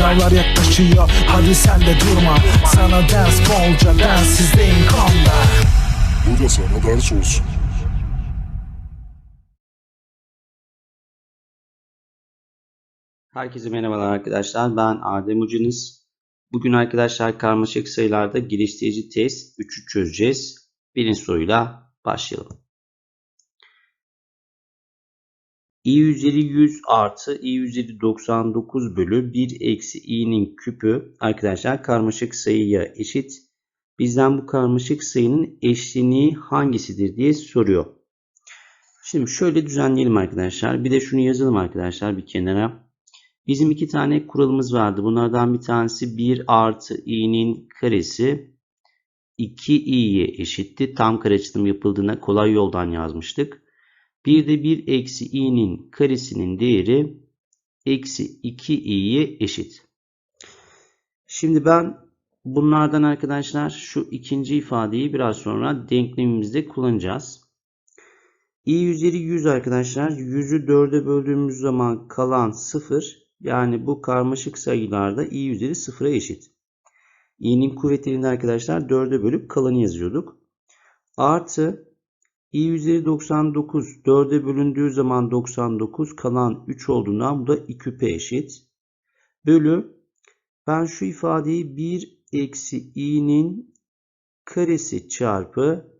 Sınavlar yaklaşıyor hadi sen de durma Sana ders bolca densizliğin konda Bu da sana ders olsun. Herkese merhabalar arkadaşlar. Ben Adem Ucunuz. Bugün arkadaşlar karmaşık sayılarda geliştirici test 3'ü çözeceğiz. Birinci soruyla başlayalım. İ üzeri 100 artı i üzeri 99 bölü 1 eksi i'nin küpü arkadaşlar karmaşık sayıya eşit. Bizden bu karmaşık sayının eşleniği hangisidir diye soruyor. Şimdi şöyle düzenleyelim arkadaşlar. Bir de şunu yazalım arkadaşlar bir kenara. Bizim iki tane kuralımız vardı. Bunlardan bir tanesi 1 artı i'nin karesi 2i'ye eşitti. Tam kare açılım yapıldığında kolay yoldan yazmıştık. Bir de 1 eksi i'nin karesinin değeri eksi 2i'ye eşit. Şimdi ben bunlardan arkadaşlar şu ikinci ifadeyi biraz sonra denklemimizde kullanacağız. i üzeri 100 arkadaşlar. 100'ü 4'e böldüğümüz zaman kalan 0. Yani bu karmaşık sayılarda i üzeri 0'a eşit. i'nin kuvvetlerini arkadaşlar 4'e bölüp kalanı yazıyorduk. Artı i üzeri 99 4'e bölündüğü zaman 99 kalan 3 olduğundan bu da 2 küpe eşit. Bölü ben şu ifadeyi 1 eksi i'nin karesi çarpı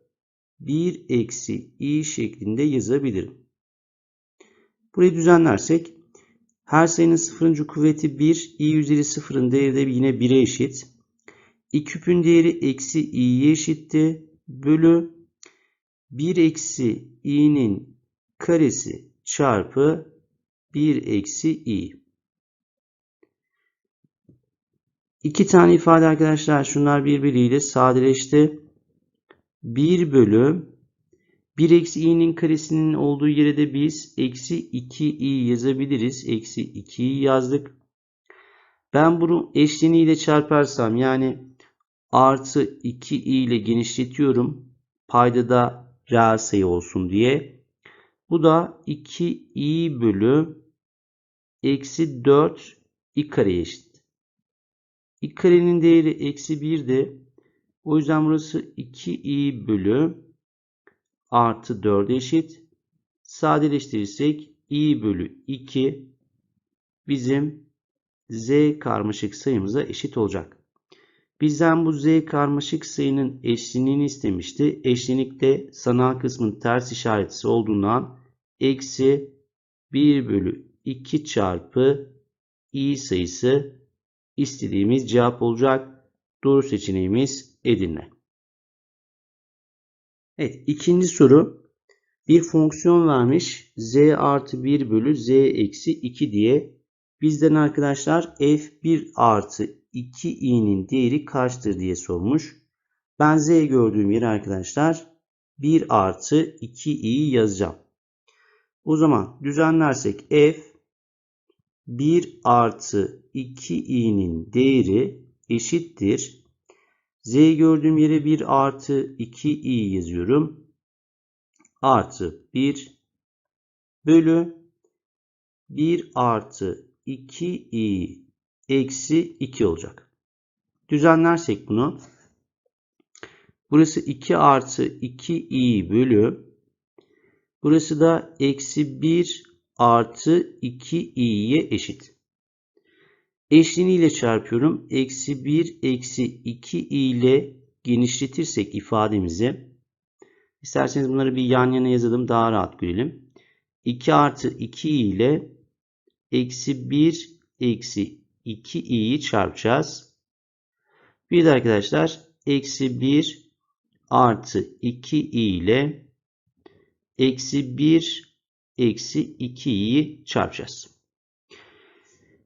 1 eksi i şeklinde yazabilirim. Burayı düzenlersek her sayının sıfırıncı kuvveti 1. i üzeri sıfırın değeri de yine 1'e eşit. i küpün değeri eksi i'ye eşitti. Bölü 1 eksi i'nin karesi çarpı 1 eksi i. İki tane ifade arkadaşlar şunlar birbiriyle sadeleşti. 1 bölü 1 eksi i'nin karesinin olduğu yere de biz eksi 2i yazabiliriz. Eksi 2i yazdık. Ben bunu eşleniğiyle çarparsam yani artı 2i ile genişletiyorum. Payda da reel sayı olsun diye. Bu da 2i bölü eksi 4 i kareye eşit. i karenin değeri eksi 1'di. O yüzden burası 2i bölü artı 4'e eşit. Sadeleştirirsek i bölü 2 bizim z karmaşık sayımıza eşit olacak. Bizden bu z karmaşık sayının eşleniğini istemişti. Eşlenikte sanal kısmın ters işaretisi olduğundan eksi 1 bölü 2 çarpı i sayısı istediğimiz cevap olacak. Doğru seçeneğimiz Edirne. Evet ikinci soru. Bir fonksiyon vermiş. z artı 1 bölü z eksi 2 diye. Bizden arkadaşlar f1 artı 2i'nin değeri kaçtır diye sormuş. Ben z gördüğüm yere arkadaşlar 1 artı 2i'yi yazacağım. O zaman düzenlersek f 1 artı 2i'nin değeri eşittir. Z gördüğüm yere 1 artı 2i yazıyorum. Artı 1 bölü 1 artı 2i eksi 2 olacak. Düzenlersek bunu. Burası 2 artı 2i bölü. Burası da eksi 1 artı 2i'ye eşit. Eşleniğiyle çarpıyorum. Eksi 1 eksi 2 ile genişletirsek ifademizi. İsterseniz bunları bir yan yana yazalım. Daha rahat görelim. 2 artı 2 ile eksi 1 eksi 2i'yi çarpacağız. Bir de arkadaşlar eksi 1 artı 2i ile eksi 1 eksi 2i'yi çarpacağız.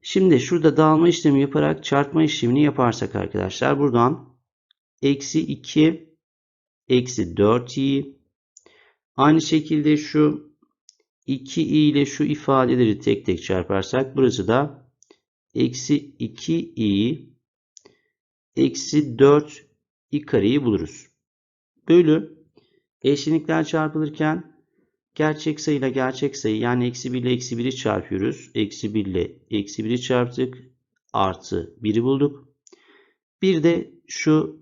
Şimdi şurada dağılma işlemi yaparak çarpma işlemini yaparsak arkadaşlar buradan eksi 2 eksi 4i aynı şekilde şu 2i ile şu ifadeleri tek tek çarparsak burası da eksi 2i eksi 4 i kareyi buluruz. Bölü eşlenikler çarpılırken Gerçek sayıyla gerçek sayı yani eksi 1 ile eksi 1'i çarpıyoruz. Eksi 1 ile eksi 1'i çarptık. artı 1'i bulduk. Bir de şu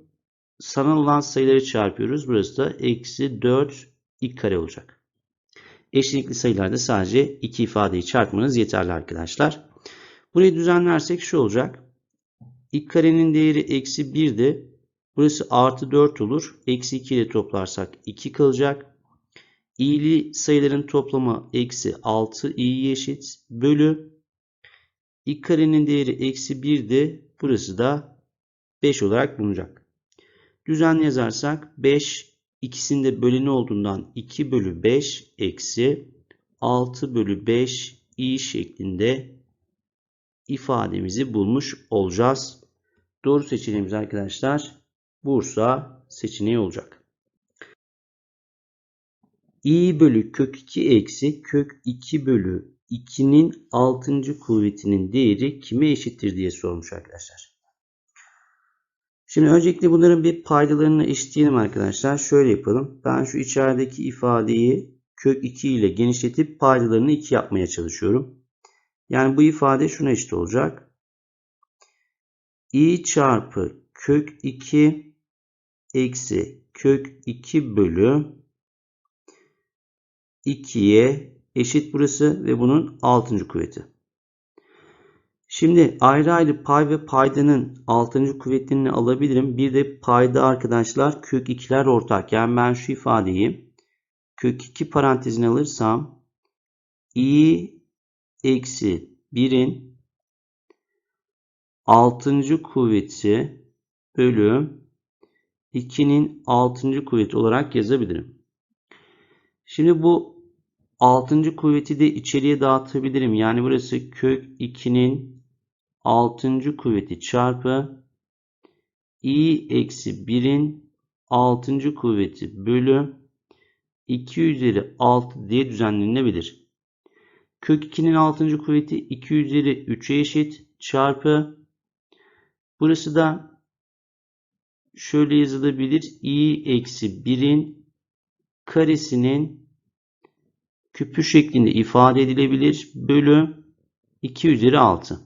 sanal olan sayıları çarpıyoruz. Burası da eksi 4 ilk kare olacak. Eşlikli sayılarda sadece iki ifadeyi çarpmanız yeterli arkadaşlar. Burayı düzenlersek şu olacak. İlk karenin değeri eksi 1'di. Burası artı 4 olur. Eksi 2 ile toplarsak 2 kalacak. İ'li sayıların toplamı eksi 6 i'ye eşit. Bölü. İlk karenin değeri eksi 1'di. Burası da 5 olarak bulunacak. Düzenli yazarsak 5 ikisinde böleni olduğundan 2 bölü 5 eksi 6 bölü 5 i şeklinde ifademizi bulmuş olacağız. Doğru seçeneğimiz arkadaşlar Bursa seçeneği olacak. i bölü kök 2 eksi kök 2 bölü 2'nin 6. kuvvetinin değeri kime eşittir diye sormuş arkadaşlar. Şimdi öncelikle bunların bir paydalarını eşitleyelim arkadaşlar. Şöyle yapalım. Ben şu içerideki ifadeyi kök 2 ile genişletip paydalarını 2 yapmaya çalışıyorum. Yani bu ifade şuna eşit olacak. i çarpı kök 2 eksi kök 2 bölü 2'ye eşit burası ve bunun 6. kuvveti. Şimdi ayrı ayrı pay ve paydanın 6. kuvvetini alabilirim. Bir de payda arkadaşlar kök 2'ler ortak. Yani ben şu ifadeyi kök 2 parantezine alırsam i eksi 1'in 6. kuvveti bölü 2'nin 6. kuvveti olarak yazabilirim. Şimdi bu 6. kuvveti de içeriye dağıtabilirim. Yani burası kök 2'nin 6. kuvveti çarpı i eksi 1'in 6. kuvveti bölü 2 üzeri 6 diye düzenlenebilir. Kök 2'nin 6. kuvveti 2 üzeri 3'e eşit çarpı burası da şöyle yazılabilir. i eksi 1'in karesinin küpü şeklinde ifade edilebilir. Bölü 2 üzeri 6.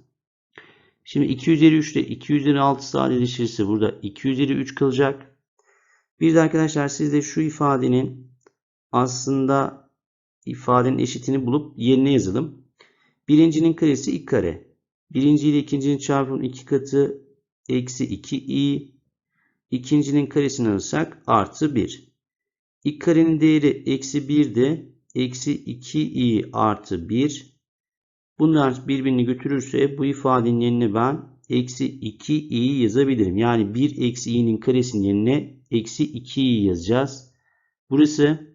Şimdi 2 üzeri 3 ile 2 üzeri 6 sadeleşirse burada 2 üzeri 3 kalacak. Bir de arkadaşlar siz de şu ifadenin aslında ifadenin eşitini bulup yerine yazalım. Birincinin karesi ilk kare. Birinci ile ikincinin çarpımının iki katı eksi 2i. İkincinin karesini alırsak artı 1. İlk karenin değeri eksi 1'de eksi 2i artı 1. Bunlar birbirini götürürse bu ifadenin yerine ben eksi 2i'yi yazabilirim. Yani 1 eksi i'nin karesinin yerine eksi 2i yazacağız. Burası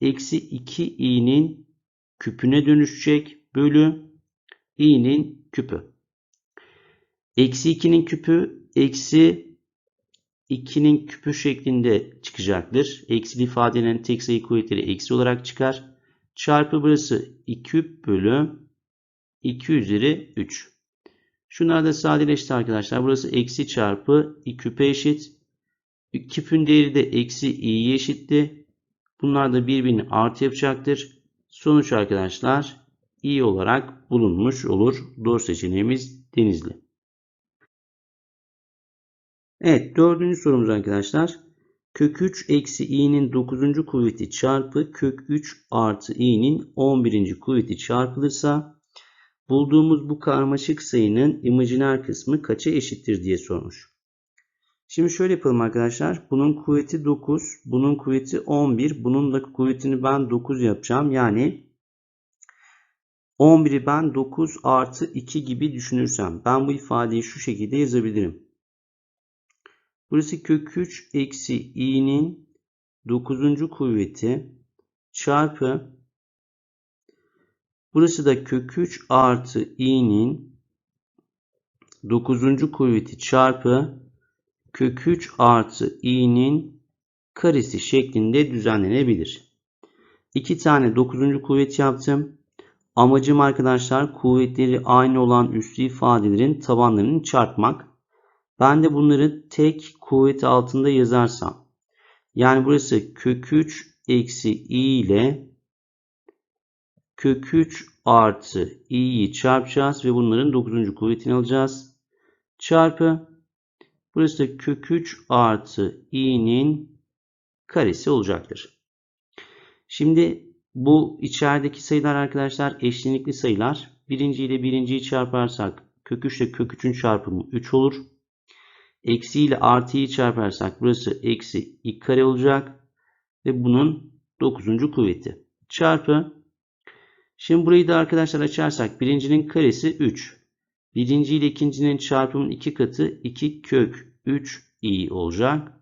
eksi 2i'nin küpüne dönüşecek bölü i'nin küpü. Eksi 2'nin küpü eksi 2'nin küpü şeklinde çıkacaktır. Eksi ifadenin tek sayı kuvvetleri eksi olarak çıkar. Çarpı burası 2 küp bölü 2 üzeri 3. Şunlar da sadeleşti arkadaşlar. Burası eksi çarpı 2 küpe eşit. Küpün değeri de eksi i'ye eşitti. Bunlar da birbirini artı yapacaktır. Sonuç arkadaşlar i olarak bulunmuş olur. Doğru seçeneğimiz Denizli. Evet dördüncü sorumuz arkadaşlar. Kök 3 eksi i'nin 9. kuvveti çarpı kök 3 artı i'nin 11. kuvveti çarpılırsa bulduğumuz bu karmaşık sayının imajiner kısmı kaça eşittir diye sormuş. Şimdi şöyle yapalım arkadaşlar. Bunun kuvveti 9, bunun kuvveti 11, bunun da kuvvetini ben 9 yapacağım. Yani 11'i ben 9 artı 2 gibi düşünürsem ben bu ifadeyi şu şekilde yazabilirim. Burası kök 3 eksi i'nin 9. kuvveti çarpı burası da kök 3 artı i'nin 9. kuvveti çarpı kök 3 artı i'nin karesi şeklinde düzenlenebilir. İki tane 9. kuvvet yaptım. Amacım arkadaşlar kuvvetleri aynı olan üslü ifadelerin tabanlarını çarpmak. Ben de bunları tek kuvvet altında yazarsam. Yani burası kök 3 eksi i ile kök 3 artı i'yi çarpacağız ve bunların 9. kuvvetini alacağız. çarpı burası da kök 3 artı i'nin karesi olacaktır. Şimdi bu içerideki sayılar arkadaşlar eşlenikli sayılar. Birinci ile birinciyi çarparsak kök 3 ile kök 3'ün çarpımı 3 olur. Eksi ile artıyı çarparsak burası eksi i kare olacak. Ve bunun 9. kuvveti. Çarpı. Şimdi burayı da arkadaşlar açarsak birincinin karesi 3. Birinci ile ikincinin çarpımının 2 katı 2 kök 3 i olacak.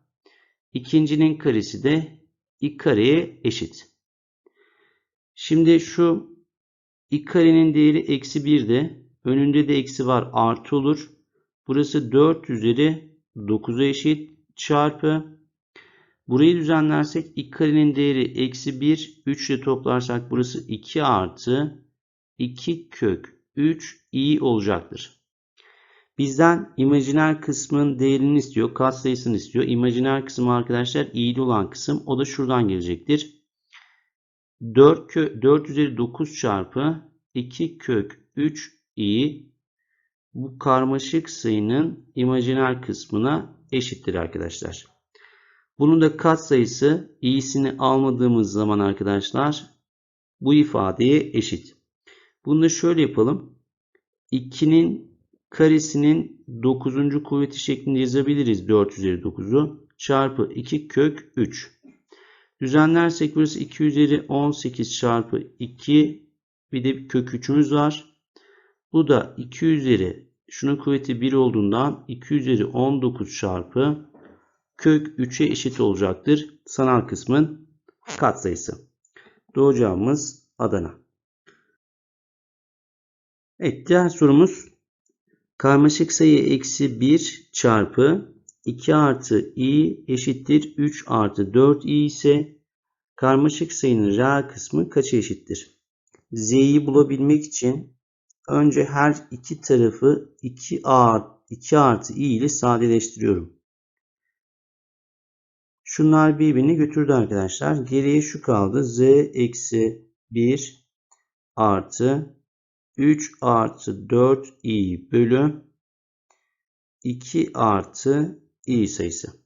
İkincinin karesi de i kareye eşit. Şimdi şu i karenin değeri eksi 1'de. Önünde de eksi var artı olur. Burası 4 üzeri 9'a eşit çarpı. Burayı düzenlersek i karenin değeri eksi 1. 3 ile toplarsak burası 2 artı 2 kök 3 i olacaktır. Bizden imajiner kısmın değerini istiyor. Katsayısını istiyor. İmajiner kısım arkadaşlar i'li olan kısım. O da şuradan gelecektir. 4, kö 4 üzeri 9 çarpı 2 kök 3 i bu karmaşık sayının imajiner kısmına eşittir arkadaşlar. Bunun da katsayısı i'sini almadığımız zaman arkadaşlar bu ifadeye eşit. Bunu da şöyle yapalım. 2'nin karesinin 9. kuvveti şeklinde yazabiliriz 4 üzeri 9'u. Çarpı 2 kök 3. Düzenlersek burası 2 üzeri 18 çarpı 2. Bir de kök 3'ümüz var. Bu da 2 üzeri şunun kuvveti 1 olduğundan 2 üzeri 19 çarpı kök 3'e eşit olacaktır. Sanal kısmın katsayısı. Doğru cevabımız Adana. Evet diğer sorumuz karmaşık sayı eksi 1 çarpı 2 artı i eşittir 3 artı 4i ise karmaşık sayının reel kısmı kaça eşittir? z'yi bulabilmek için önce her iki tarafı 2 art 2 artı i ile sadeleştiriyorum. Şunlar birbirini götürdü arkadaşlar. Geriye şu kaldı. z eksi 1 artı 3 artı 4i bölü 2 artı i sayısı.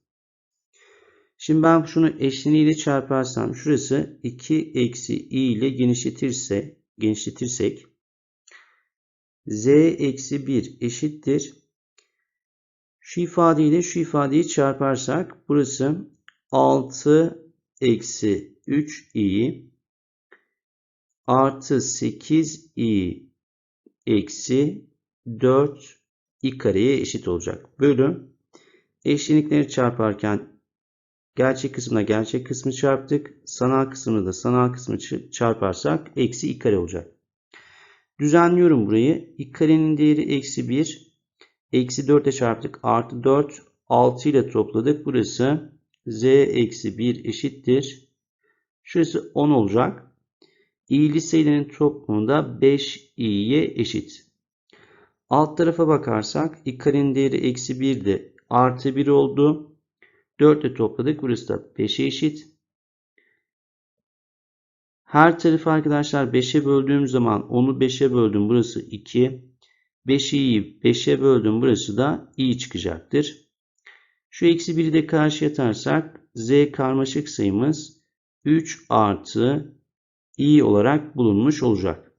Şimdi ben şunu eşleniğiyle çarparsam şurası 2 eksi i ile genişletirse genişletirsek z eksi 1 eşittir. Şu ifadeyle şu ifadeyi çarparsak burası 6 eksi 3i artı 8i eksi 4 i kareye eşit olacak. Bölü eşlenikleri çarparken gerçek kısmına gerçek kısmı çarptık. Sanal kısmını da sanal kısmı çarparsak eksi i kare olacak. Düzenliyorum burayı. i karenin değeri eksi 1. Eksi 4 ile çarptık. Artı 4. 6 ile topladık. Burası z eksi 1 eşittir. Şurası 10 olacak. İ'li sayıların toplamı da 5i'ye eşit. Alt tarafa bakarsak i karenin değeri eksi 1 de artı 1 oldu. 4 ile topladık. Burası da 5'e eşit. Her tarafı arkadaşlar 5'e böldüğüm zaman 10'u 5'e böldüm. Burası 2. 5i'yi 5'e böldüm. Burası da i çıkacaktır. Şu eksi 1'i de karşıya atarsak z karmaşık sayımız 3 artı i olarak bulunmuş olacak.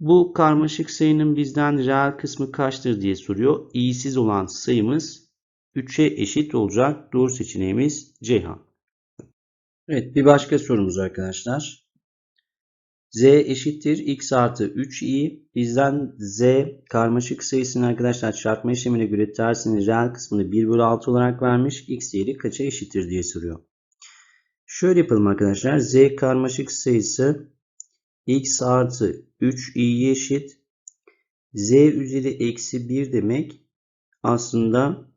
Bu karmaşık sayının bizden reel kısmı kaçtır diye soruyor. i'siz olan sayımız 3'e eşit olacak. Doğru seçeneğimiz Ceyhan. Evet bir başka sorumuz arkadaşlar. z eşittir x artı 3i. Bizden z karmaşık sayısını arkadaşlar çarpma işlemine göre tersinin reel kısmını 1 bölü 6 olarak vermiş. x değeri kaça eşittir diye soruyor. Şöyle yapalım arkadaşlar. z karmaşık sayısı x artı 3i'ye eşit. z üzeri eksi 1 demek aslında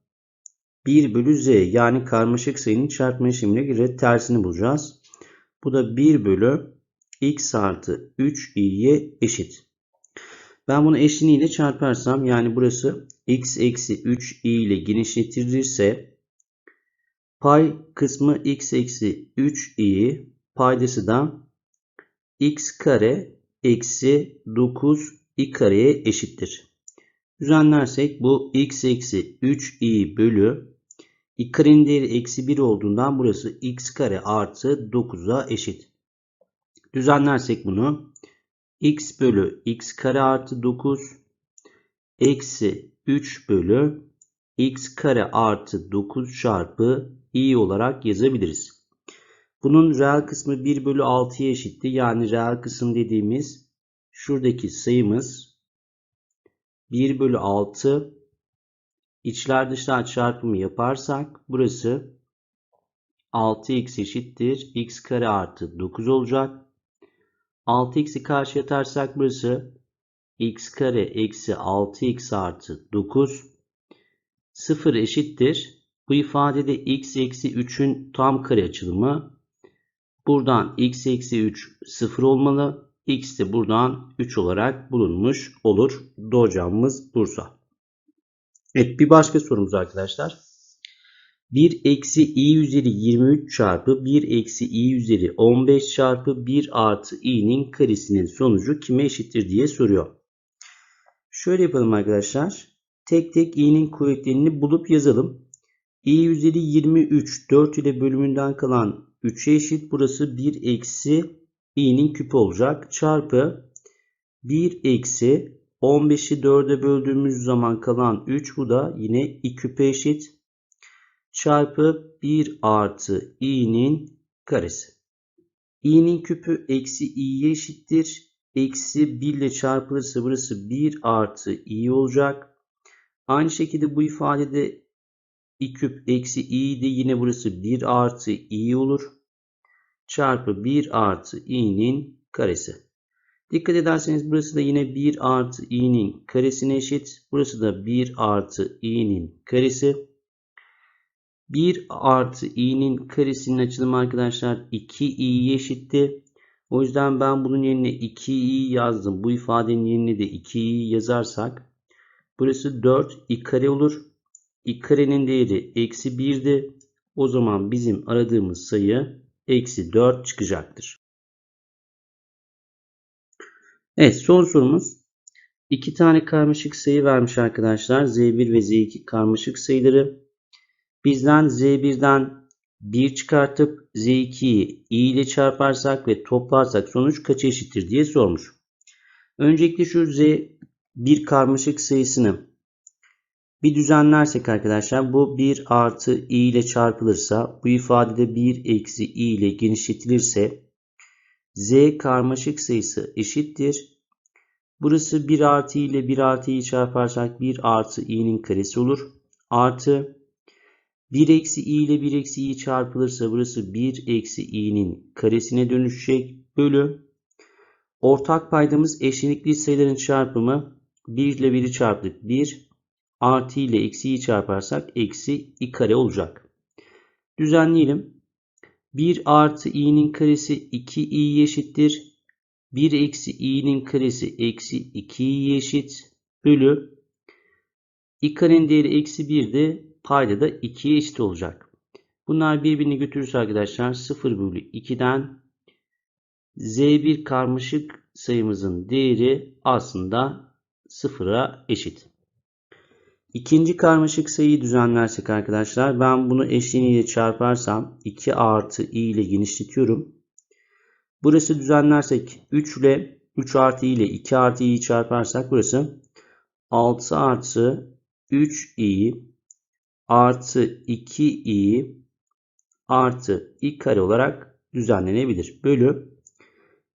1 bölü z yani karmaşık sayının çarpma işlemine göre tersini bulacağız. Bu da 1 bölü x artı 3i'ye eşit. Ben bunu eşleniğiyle çarparsam yani burası x eksi 3i ile genişletilirse pay kısmı x eksi 3i paydası da x kare eksi 9 i kareye eşittir. Düzenlersek bu x eksi 3i bölü i karenin değeri eksi 1 olduğundan burası x kare artı 9'a eşit. Düzenlersek bunu x bölü x kare artı 9 eksi 3 bölü x kare artı 9 çarpı i olarak yazabiliriz. Bunun reel kısmı 1 bölü 6'ya eşitti. Yani reel kısım dediğimiz şuradaki sayımız 1 bölü 6 içler dışlar çarpımı yaparsak burası 6x eşittir. x kare artı 9 olacak. 6x'i karşıya atarsak burası x kare eksi 6x artı 9 0 eşittir. Bu ifadede x eksi 3'ün tam kare açılımı. Buradan x eksi 3 0 olmalı. x de buradan 3 olarak bulunmuş olur. Doğru cevabımız Bursa. Evet bir başka sorumuz arkadaşlar. 1 eksi i üzeri 23 çarpı 1 eksi i üzeri 15 çarpı 1 artı i'nin karesinin sonucu kime eşittir diye soruyor. Şöyle yapalım arkadaşlar. Tek tek i'nin kuvvetlerini bulup yazalım. İ üzeri 23 4 ile bölümünden kalan 3'e eşit. Burası 1 eksi i'nin küpü olacak. Çarpı 1 eksi 15'i 4'e böldüğümüz zaman kalan 3 bu da yine i küpe eşit. Çarpı 1 artı i'nin karesi. i'nin küpü eksi i'ye eşittir. Eksi 1 ile çarpılırsa burası 1 artı i olacak. Aynı şekilde bu ifadede i küp eksi i de yine burası 1 artı i olur. Çarpı 1 artı i'nin karesi. Dikkat ederseniz burası da yine 1 artı i'nin karesine eşit. Burası da 1 artı i'nin karesi. 1 artı i'nin karesinin açılımı arkadaşlar 2i'ye eşitti. O yüzden ben bunun yerine 2i yazdım. Bu ifadenin yerine de 2i yazarsak burası 4 i kare olur. Karenin değeri eksi 1'di. O zaman bizim aradığımız sayı eksi 4 çıkacaktır. Evet son sorumuz. İki tane karmaşık sayı vermiş arkadaşlar. Z1 ve Z2 karmaşık sayıları. Bizden Z1'den 1 çıkartıp Z2'yi i ile çarparsak ve toplarsak sonuç kaça eşittir diye sormuş. Öncelikle şu Z1 karmaşık sayısını bir düzenlersek arkadaşlar bu 1 artı i ile çarpılırsa bu ifadede 1 eksi i ile genişletilirse z karmaşık sayısı eşittir. Burası 1 artı i ile 1 artı i'yi çarparsak 1 artı i'nin karesi olur. Artı 1 eksi i ile 1 eksi i çarpılırsa burası 1 eksi i'nin karesine dönüşecek. Bölü ortak paydamız eşlenikli sayıların çarpımı 1 ile 1'i çarptık 1 artı ile eksiyi çarparsak eksi i kare olacak. Düzenleyelim. 1 artı i'nin karesi 2i eşittir. 1 eksi i'nin karesi eksi 2i eşit. Bölü i karenin değeri eksi 1 de payda da 2'ye eşit olacak. Bunlar birbirini götürürse arkadaşlar 0 bölü 2'den z1 karmaşık sayımızın değeri aslında 0'a eşit. İkinci karmaşık sayıyı düzenlersek arkadaşlar ben bunu eşleniyle çarparsam 2 artı i ile genişletiyorum. Burası düzenlersek 3 ile 3 artı i ile 2 artı i'yi çarparsak burası 6 artı 3 i artı 2 i artı i kare olarak düzenlenebilir. Bölü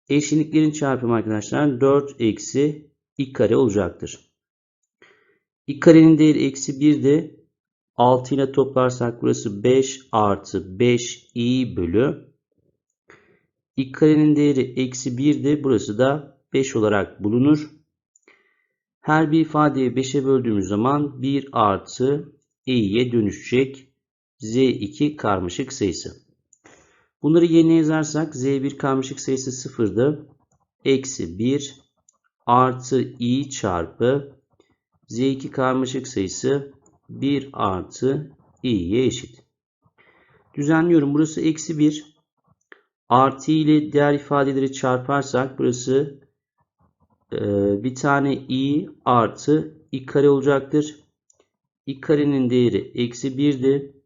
eşleniklerin çarpımı arkadaşlar 4 eksi i kare olacaktır. İ karenin değeri eksi 1 de 6 ile toplarsak burası 5 artı 5 i bölü i karenin değeri eksi 1 de burası da 5 olarak bulunur. Her bir ifadeyi 5'e böldüğümüz zaman 1 artı i'ye dönüşecek z2 karmaşık sayısı. Bunları yerine yazarsak z1 karmaşık sayısı 0'dı. Eksi 1 artı i çarpı z2 karmaşık sayısı 1 artı i'ye eşit. Düzenliyorum. Burası eksi 1. Artı ile diğer ifadeleri çarparsak burası e, bir tane i artı i kare olacaktır. i karenin değeri eksi 1'di.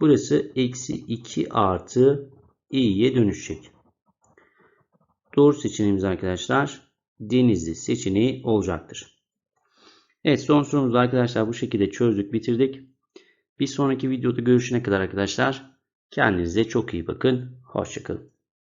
Burası eksi 2 artı i'ye dönüşecek. Doğru seçeneğimiz arkadaşlar denizli seçeneği olacaktır. Evet son sorumuzu arkadaşlar bu şekilde çözdük bitirdik. Bir sonraki videoda görüşene kadar arkadaşlar kendinize çok iyi bakın. Hoşçakalın.